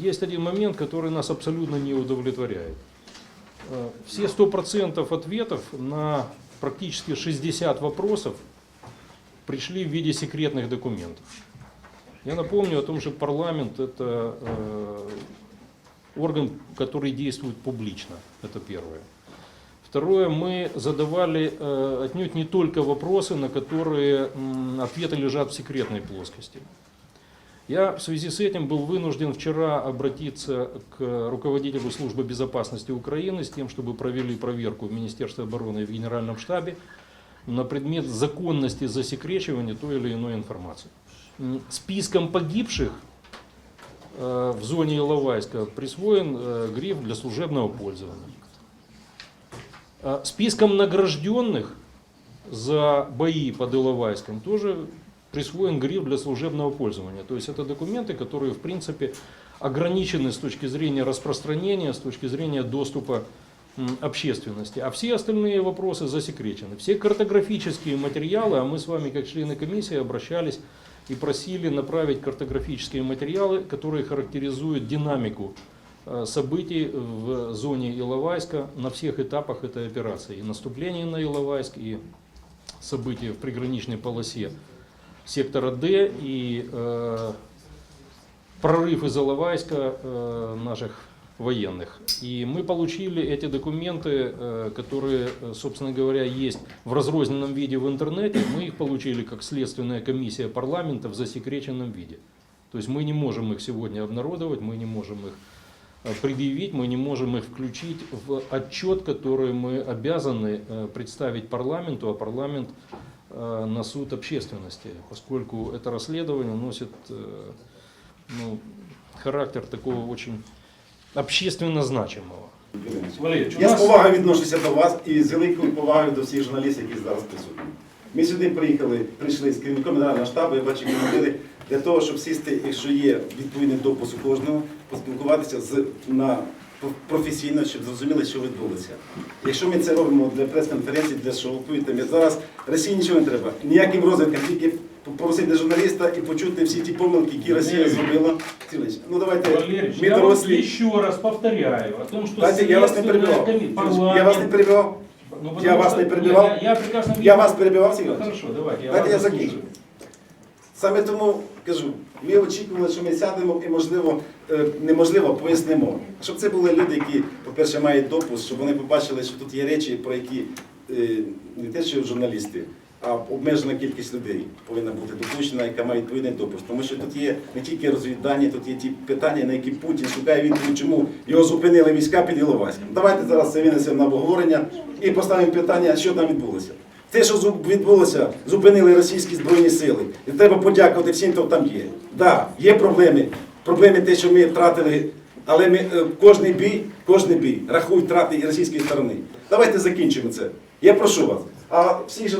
есть один момент, который нас абсолютно не удовлетворяет. Э, Все 100% ответов на практически 60 вопросов пришли в виде секретных документов. Я напомню о том, что парламент это э, орган, который действует публично. Это первое. Второе, мы задавали э, отнюдь не только вопросы, на которые м, ответы лежат в секретной плоскости. Я в связи с этим был вынужден вчера обратиться к руководителю службы безопасности Украины с тем, чтобы провели проверку в Министерстве обороны и в Генеральном штабе на предмет законности засекречивания той или иной информации. Списком погибших э, в зоне Иловайска присвоен э, гриф для служебного пользования. А Списком награжденных за бои под Иловайском тоже присвоен гриф для служебного пользования. То есть это документы, которые в принципе ограничены с точки зрения распространения, с точки зрения доступа общественности. А все остальные вопросы засекречены. Все картографические материалы, а мы с вами как члены комиссии обращались и просили направить картографические материалы, которые характеризуют динамику э, событий в зоне Иловайска на всех этапах этой операции. И наступление на Иловайск, и события в приграничной полосе сектора Д, и э, прорыв из Иловайска э, наших военных. И мы получили эти документы, э, которые, собственно говоря, есть в разрозненном виде в интернете. Мы их получили как следственная комиссия парламента в засекреченном виде. То есть мы не можем их сегодня обнародовать, мы не можем их э, предъявить, мы не можем их включить в отчет, который мы обязаны э, представить парламенту, а парламент на суд общественности, поскольку это расследование носит э, ну, характер такого очень общественно значимого. Валерійович, у Я з нас- повагою відношуся до вас і з великою повагою до всіх журналістів, які зараз присутні. Ми сюди приїхали, прийшли з керівником генерального штабу, я бачу, командири, для того, щоб сісти, якщо є відповідний допуск у кожного, поспілкуватися з на професійно, щоб зрозуміли, що відбулося. Якщо ми це робимо для прес-конференції, для шоу, повірте мені, зараз Росії нічого не треба. Ніяким розвиткам, тільки попросити журналіста і почути всі ті помилки, які Росія зробила. Ну давайте Валерійович, ми дорослі. еще раз повторяю о том, что Знаете, я вас не перебивал. Я вас не перебивал. Ну, Я вас не перебивал. Я, я прекрасно Я вас перебивав, Ну, Хорошо, давайте. Я Давайте я закінчу. Саме тому кажу, ми очікували, що ми сядемо і, можливо, неможливо пояснимо. Щоб це були люди, які, по-перше, мають допуск, щоб вони побачили, що тут є речі, про які е, не те, що журналісти, а обмежена кількість людей повинна бути допущена, яка має відповідний допуск. Тому що тут є не тільки розвіддані, тут є ті питання, на які Путін шукає відповідь, чому його зупинили війська під Іловайськом. Давайте зараз це винесемо на обговорення і поставимо питання, що там відбулося. Те, що відбулося, зупинили російські збройні сили. І треба подякувати всім, хто там є. Так, да, є проблеми. Проблеми те, що ми втратили, але ми е, кожний бій, кожний бій рахують втрати і російської сторони. Давайте закінчимо це. Я прошу вас. А всіх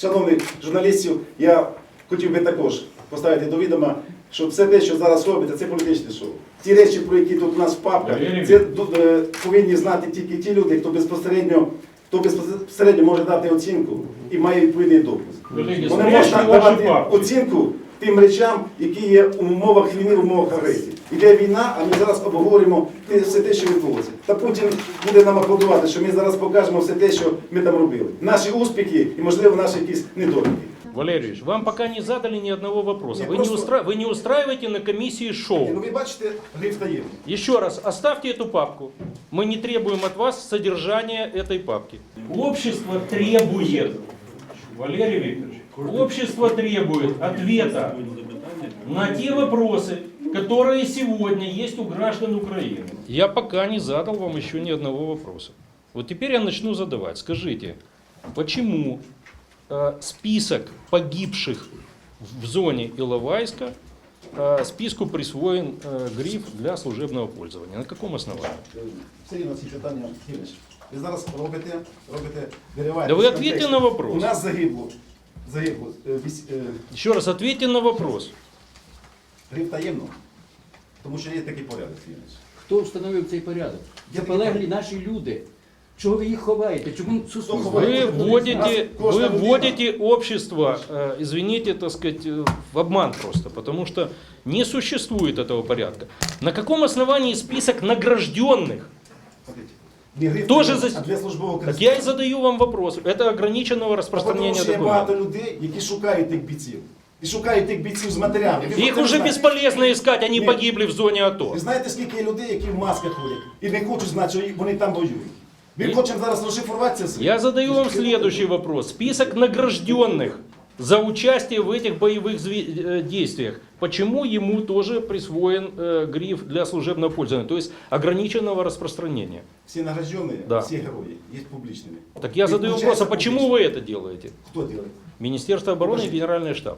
шановних журналістів я хотів би також поставити до відома, що все те, що зараз робиться, це політичне шоу. Ті речі, про які тут у нас в папках, це е, повинні знати тільки ті люди, хто безпосередньо, хто безпосередньо може дати оцінку і має відповідний допуск. Вони можуть давати оцінку тим речам, які є у умовах війни, в умовах агресії. Іде війна, а ми зараз обговорюємо те- все те, що відбулося. Та Путін буде нам аплодувати, що ми зараз покажемо все те, що ми там робили. Наші успіхи і, можливо, наші якісь недоліки. Валерьевич, вам пока не задали ни одного вопроса. Не, Вы, просто- не устра... вы не устраиваете на комиссии Ні, шоу. Ну ви бачите, гриф таємний. Еще раз, оставьте эту папку. Мы не требуем от вас содержания этой папки. Общество требует, Валерий Викторович, общество требует ответа на те вопросы, которые сегодня есть у граждан Украины. Я пока не задал вам еще ни одного вопроса. Вот теперь я начну задавать. Скажите, почему э, список погибших в зоне Иловайска э, списку присвоен э, гриф для служебного пользования? На каком основании? Все рівно ці питання Ігоревич, Ви зараз робите, робите, вириваєте. Да ви з ответьте контексту. на вопрос. У нас загибло, загибло, е, вісь- е, Еще раз ответьте на вопрос. гриф таємно, тому що є такий порядок, Ігоревич. Хто встановив цей порядок? Я Це полеглі наші люди. Чого ви їх ховаєте? Чому суспільство? ховає? Вы вводите, Кожна вы людина. вводите общество, э, извините, так сказать, э, в обман просто, потому что не существует этого порядка. На каком основании список награжденных? Смотрите. Тоже а за- для службового Так я и задаю вам вопрос. Это ограниченного распространения що є багато людей, які шукають тих бійців. І шукають тих бійців з матеріалами. Ви Их хочете уже знати? бесполезно искать, они Нет. погибли в зоне АТО. Ви знаєте, скільки є людей, які в масках ходять і не хочуть знати, що вони там воюють. Ми І- хочемо зараз розшифрувати це все. Я задаю вам следующий вопрос. Список награжденных за участие в этих боевых зви- э, действиях. Почему ему тоже присвоен э, гриф для служебного пользования, то есть ограниченного распространения? Всі награждені, Да. всі герої є публічними. Так я І задаю включається вопрос, а почему публічно. вы это делаете? Хто робить? Министерство обороны и Покажите. Генеральный штаб.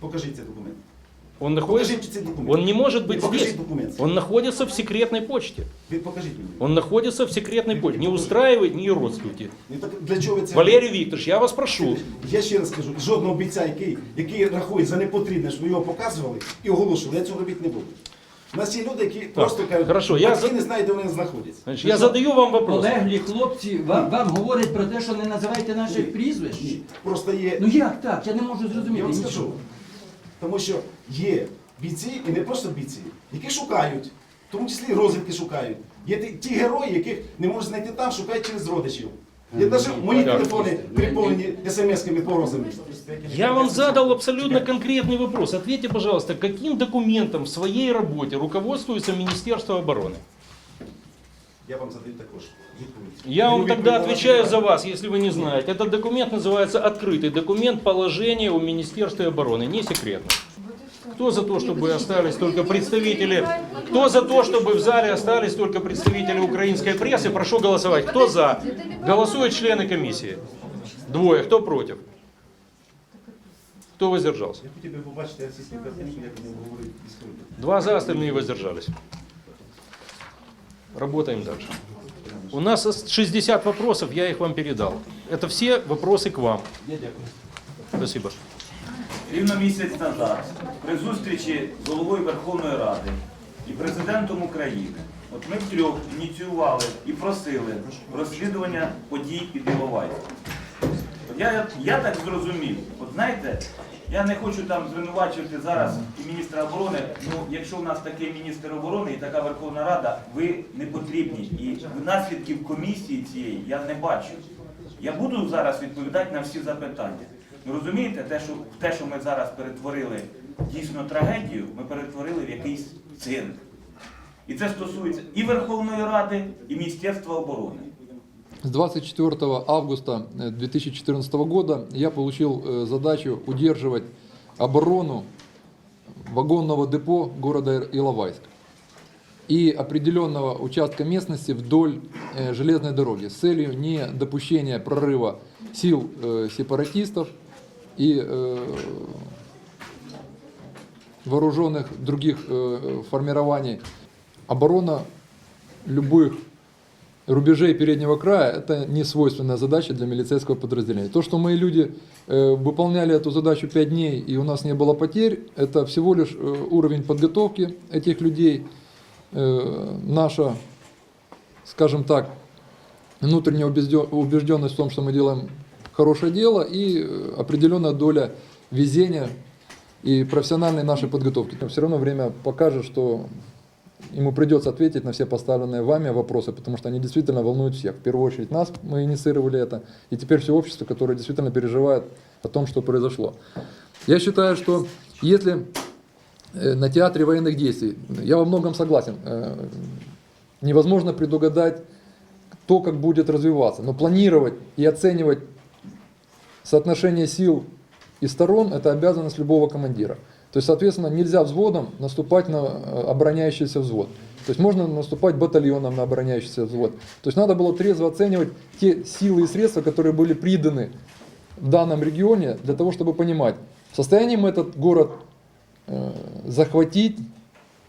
Покажіть цей документ. Он находится, документ. он не может быть здесь. документ. Он находится в секретной почте. Ви покажіть мені. Он находится в секретной почте. Не устраивает, не родствуйте. Ну, так для чого ви це Валерий Викторович, я вас прошу. Я ще раз кажу, жодного бійця, який, який рахує за непотрібне, щоб його показували і оголошували, я цього робити не буду. У нас є люди, які просто кажуть, хорошо, я батьки за- не знають, де вони знаходяться. Значит, я задаю вам вопрос. Полеглі хлопці вам, вам говорять про те, що не називайте наших прізвищ. Ні, Просто є, Ну як так? Я не можу я зрозуміти. вам нічого. скажу, тому що є бійці, і не просто бійці, які шукають, в тому числі розвідки шукають. Є ті, ті герої, яких не можуть знайти там, шукають через родичів. Є навіть мої Так. телефони переповнені смс-ками погрозами. Я вам задал абсолютно конкретный вопрос. Ответьте, пожалуйста, каким документом в своей работе руководствуется Министерство обороны? Я вам задаю також відповідь. Я вам Ви тогда відповідь отвечаю на за вас, если вы не знаете. Этот документ называется открытый документ положения у Министерства обороны, не секретно. Кто за то, чтобы остались только представители, кто за то, чтобы в зале остались только представители украинской прессы, прошу голосовать. Кто за? Голосуют члены комиссии. Двое. Кто против? Кто воздержался? Я хотів би побачити російську картинку, як вони говорять військові. Два за, остальные воздержались. Работаем дальше. У нас 60 вопросов, я их вам передал. Это все вопросы к вам. Я дякую. Спасибо. Рівно місяць назад при зустрічі з головою Верховної Ради і президентом України, от ми втрьох ініціювали і просили розслідування подій під Іловайськом. Я, я так зрозумів, от знаєте, я не хочу там звинувачувати зараз і міністра оборони. Ну, якщо в нас такий міністр оборони і така Верховна Рада, ви не потрібні. І наслідків комісії цієї я не бачу. Я буду зараз відповідати на всі запитання. Ну розумієте, те, що те, що ми зараз перетворили дійсно трагедію, ми перетворили в якийсь цирк. І це стосується і Верховної Ради, і Міністерства оборони. С 24 августа э, 2014 года я получил э, задачу удерживать оборону вагонного депо города Иловайск и определенного участка местности вдоль э, железной дороги с целью не допущения прорыва сил э, сепаратистов и э, вооруженных других э, формирований. Оборона любых рубежей переднего края – это не свойственная задача для милицейского подразделения. То, что мои люди э, выполняли эту задачу 5 дней и у нас не было потерь, это всего лишь э, уровень подготовки этих людей, э, наша, скажем так, внутренняя убежден- убежденность в том, что мы делаем хорошее дело и э, определенная доля везения и профессиональной нашей подготовки. Но все равно время покажет, что ему придется ответить на все поставленные вами вопросы, потому что они действительно волнуют всех. В первую очередь нас, мы инициировали это, и теперь все общество, которое действительно переживает о том, что произошло. Я считаю, что если э, на театре военных действий, я во многом согласен, э, невозможно предугадать то, как будет развиваться, но планировать и оценивать соотношение сил и сторон – это обязанность любого командира. То есть, соответственно, нельзя взводом наступать на э, обороняющийся взвод. То есть можно наступать батальоном на обороняющийся взвод. То есть надо было трезво оценивать те силы и средства, которые были приданы в данном регионе, для того, чтобы понимать, в состоянии мы этот город э, захватить,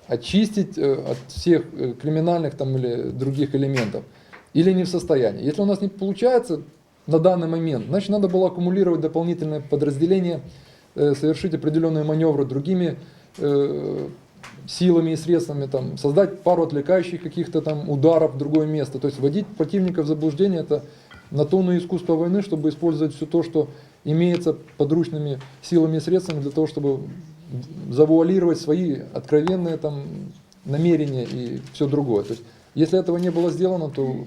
очистить э, от всех э, криминальных там, или других элементов, или не в состоянии. Если у нас не получается на данный момент, значит надо было аккумулировать дополнительные подразделения, э, совершить определенные маневры другими э, силами и средствами там, создать пару отвлекающих каких-то там ударов в другое место. То есть вводить противника в заблуждение это на то на искусство войны, чтобы использовать все то, что имеется подручными силами и средствами для того, чтобы завуалировать свои откровенные там намерения и все другое. То есть, если этого не было сделано, то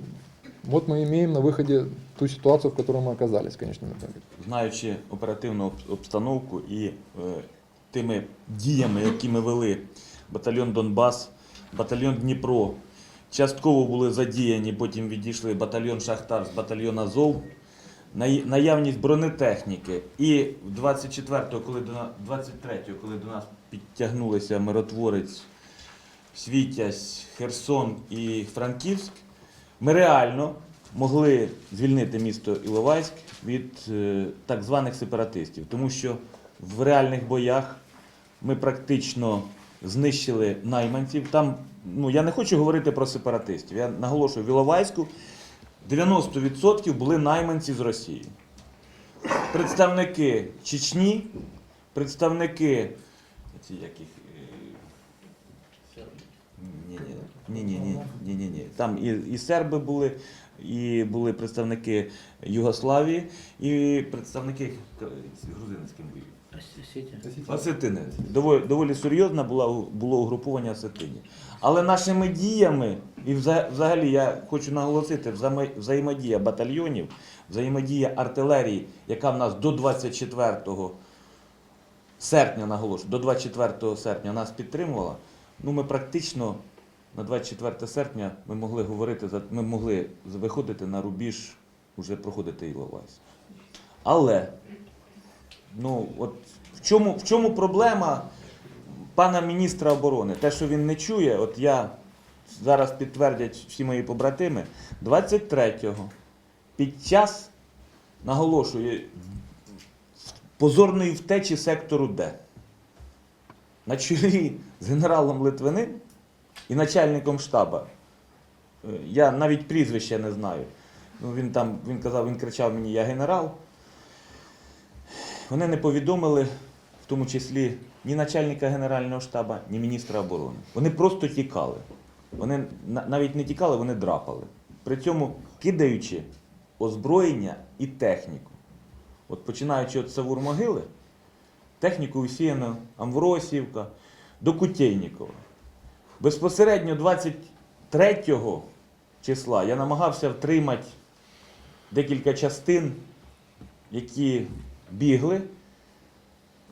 вот мы имеем на выходе ту ситуацию, в которой мы оказались в конечном итоге. знаючи оперативну об- обстановку і е, тими діями, які ми вели, батальйон Донбас, батальйон Дніпро, частково були задіяні, потім відійшли батальйон Шахтар з батальйон Азов, най- наявність бронетехніки. І 24-го, коли до на- 23-го, коли до нас підтягнулися миротворець Світязь, Херсон і Франківськ, ми реально могли звільнити місто Іловайськ від е, так званих сепаратистів, тому що в реальних боях ми практично знищили найманців. Там, ну я не хочу говорити про сепаратистів. Я наголошую, в Іловайську 90% були найманці з Росії. Представники Чечні, представники ці яких. е, ні, ні, ні, ні, ні, ні. Там і, і серби були, і були представники Югославії, і представники ким воюють. Осетини. Доволі, доволі серйозне було, було угруповання осетинів. Але нашими діями, і взагалі я хочу наголосити, взаємодія батальйонів, взаємодія артилерії, яка в нас до 24 серпня, наголошую, до 24 серпня нас підтримувала, ну ми практично на 24 серпня ми могли говорити, за- ми могли виходити на рубіж, вже проходити Іловайськ. Але Ну, от в чому, в чому проблема пана міністра оборони? Те, що він не чує, от я зараз підтвердять всі мої побратими, 23-го під час, наголошую, позорної втечі сектору Д. На чолі з генералом Литвиним і начальником штаба. Е, Я навіть прізвища не знаю. Ну, він там, він казав, він кричав мені, я генерал. Вони не повідомили, в тому числі, ні начальника Генерального штабу, ні міністра оборони. Вони просто тікали. Вони навіть не тікали, вони драпали. При цьому кидаючи озброєння і техніку. От починаючи від Савур могили, техніку усіяно Амвросівка до Кутєйнікова. Безпосередньо 23 числа я намагався втримати декілька частин які бігли.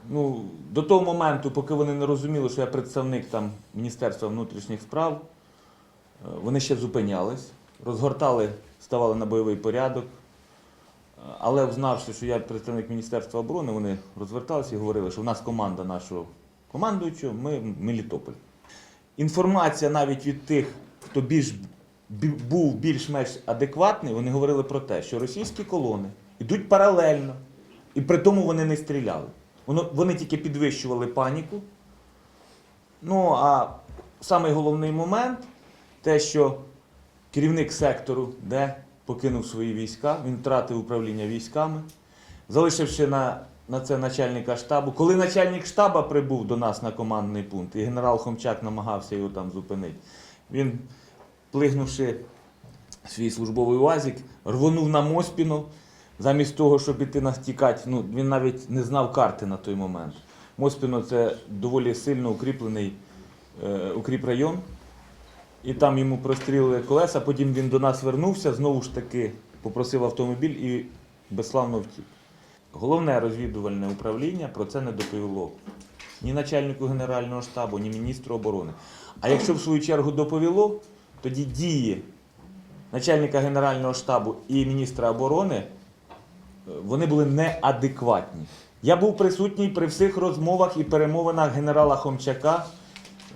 Ну, до того моменту, поки вони не розуміли, що я представник там Міністерства внутрішніх справ, е, вони ще зупинялись, розгортали, ставали на бойовий порядок. Е, Але взнавши, що я представник Міністерства оборони, вони розверталися і говорили, що в нас команда нашого командуючого, ми Мелітополь. Інформація навіть від тих, хто більш був більш-менш адекватний, вони говорили про те, що російські колони йдуть паралельно, і при тому вони не стріляли. Вони тільки підвищували паніку. Ну, а самий головний момент те, що керівник сектору, де покинув свої війська, він втратив управління військами, залишивши на, на це начальника штабу. Коли начальник штаба прибув до нас на командний пункт, і генерал Хомчак намагався його там зупинити, він, плигнувши свій службовий УАЗик, рвонув на Моспіну, замість того, щоб іти нас тікати. Ну, він навіть не знав карти на той момент. Моспіно це доволі сильно укріплений е, укріпрайон. І там йому прострілили колеса, потім він до нас вернувся, знову ж таки попросив автомобіль і безславно втік. Головне розвідувальне управління про це не доповіло ні начальнику Генерального штабу, ні міністру оборони. А якщо в свою чергу доповіло, тоді дії начальника Генерального штабу і міністра оборони е, вони були неадекватні. Я був присутній при всіх розмовах і перемовинах генерала Хомчака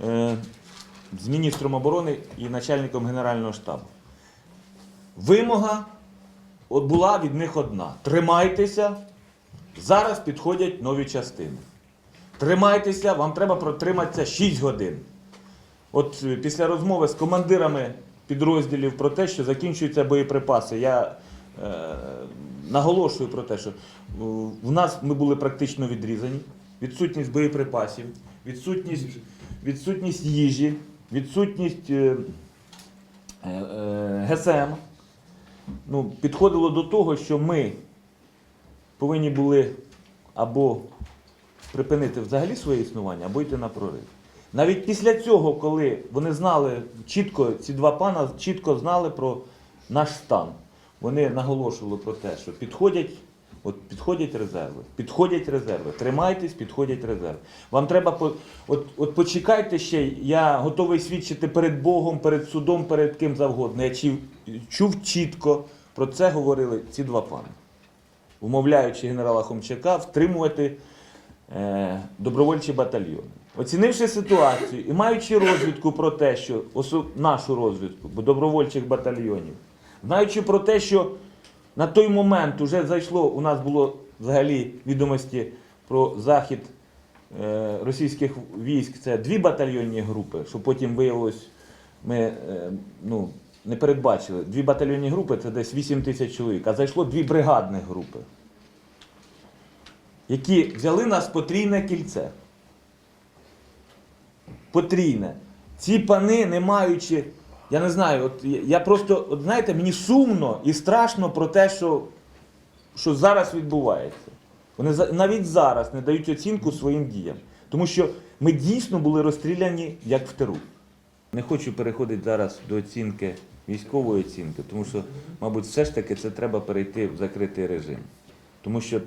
е, з міністром оборони і начальником Генерального штабу. Вимога була від них одна: тримайтеся, зараз підходять нові частини. Тримайтеся, вам треба протриматися 6 годин. От е, після розмови з командирами підрозділів про те, що закінчуються боєприпаси, я е, наголошую про те, що е, в нас ми були практично відрізані, відсутність боєприпасів, відсутність відсутність їжі, відсутність е, е, е, ГСМ ну, підходило до того, що ми повинні були або припинити взагалі своє існування, або йти на прорив. Навіть після цього, коли вони знали чітко, ці два пана чітко знали про наш стан, вони наголошували про те, що підходять, от підходять резерви, підходять резерви, тримайтесь, підходять резерви. Вам треба по, от, от почекайте ще, я готовий свідчити перед Богом, перед судом, перед ким завгодно. Я чув, чітко про це говорили ці два пани умовляючи генерала Хомчака втримувати е, добровольчі батальйони. Оцінивши ситуацію і маючи розвідку про те, що нашу розвідку добровольчих батальйонів, знаючи про те, що на той момент вже зайшло, у нас було взагалі відомості про захід е, російських військ, це дві батальйонні групи, що потім виявилось, ми е, ну, не передбачили. Дві батальйонні групи це десь 8 тисяч чоловік, а зайшло дві бригадних групи, які взяли нас потрійне кільце. Потрійне. Ці пани, не маючи, я не знаю, от я- просто, от знаєте, мені сумно і страшно про те, що, що зараз відбувається. Вони навіть зараз не дають оцінку своїм діям. Тому що ми дійсно були розстріляні як в тиру. Не хочу переходити зараз до оцінки, військової оцінки, тому що, мабуть, все ж таки це треба перейти в закритий режим. Тому що е,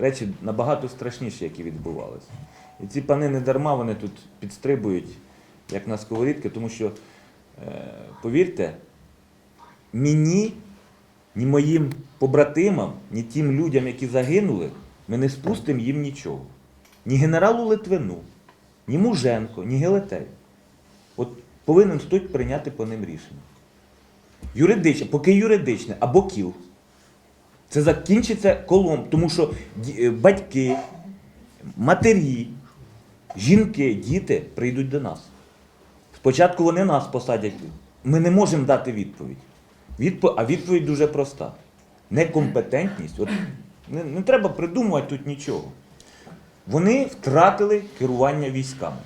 речі набагато страшніші, які відбувалися. І ці пани не дарма вони тут підстрибують, як на сковорідки, тому що, е, повірте, мені, ні моїм побратимам, ні тим людям, які загинули, ми не спустимо їм нічого. Ні генералу Литвину, ні Муженко, ні Гелетей. От повинен хтось прийняти по ним рішення. Юридичне, поки юридичне або кіл. Це закінчиться колом, тому що е, батьки, матері, жінки, діти прийдуть до нас. Спочатку вони нас посадять. Ми не можемо дати відповідь. Відпо... А відповідь дуже проста. Некомпетентність. От не, не треба придумувати тут нічого. Вони втратили керування військами.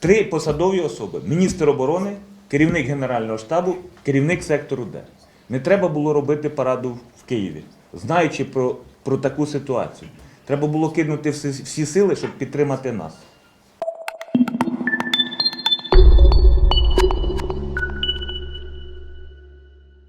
Три посадові особи: міністр оборони, керівник Генерального штабу, керівник сектору Д. Не треба було робити параду в Києві, знаючи про, про таку ситуацію. Треба було кинути всі, всі сили, щоб підтримати нас.